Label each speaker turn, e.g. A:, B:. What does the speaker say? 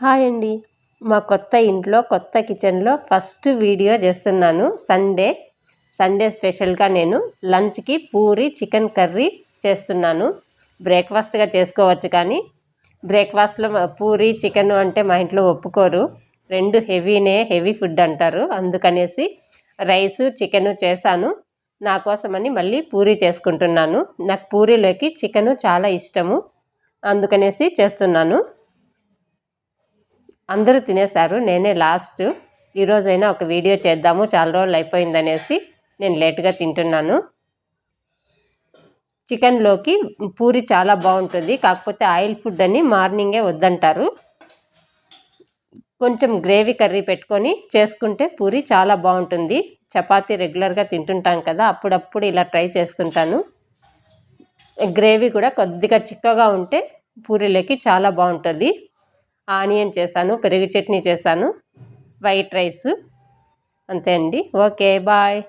A: Hi అండి. మా కొత్త ఇంట్లో కొత్త కిచెన్లో ఫస్ట్ వీడియో చేస్తున్నాను. సండే సండే స్పెషల్గా నేను లంచ్కి పూరి చికెన్ కర్రీ చేస్తున్నాను. బ్రేక్ఫాస్ట్గా చేసుకోవచ్చు కానీ బ్రేక్ఫాస్ట్లో పూరి చికెన్ అంటే మా ఇంట్లో ఒప్పుకోరు. రెండు హెవీనే హెవీ ఫుడ్ అంటారు. అందుకనేసి రైసు చికెను చేశాను. నా కోసమని మళ్ళీ పూరి చేసుకుంటున్నాను. నాకు పూరీలోకి చికెను చాలా ఇష్టము. అందుకనేసి చేస్తున్నాను. అందరూ తినేశారు. నేనే లాస్ట్ ఈరోజైనా ఒక వీడియో చేద్దాము. చాలా రోజులు అయిపోయిందనేసి నేను లేట్గా తింటున్నాను. చికెన్లోకి పూరి చాలా బాగుంటుంది. కాకపోతే ఆయిల్ ఫుడ్ అని మార్నింగే వద్దంటారు. కొంచెం గ్రేవీ కర్రీ పెట్టుకొని చేసుకుంటే పూరి చాలా బాగుంటుంది. చపాతీ రెగ్యులర్గా తింటుంటాం కదా అప్పుడప్పుడు ఇలా ట్రై చేస్తుంటాను. గ్రేవీ కూడా కొద్దిగా చిక్కగా ఉంటే పూరీలోకి చాలా బాగుంటుంది. ఆనియన్ చేశాను పెరుగు చట్నీ చేశాను వైట్ రైస్. అంతే అండి. Okay bye.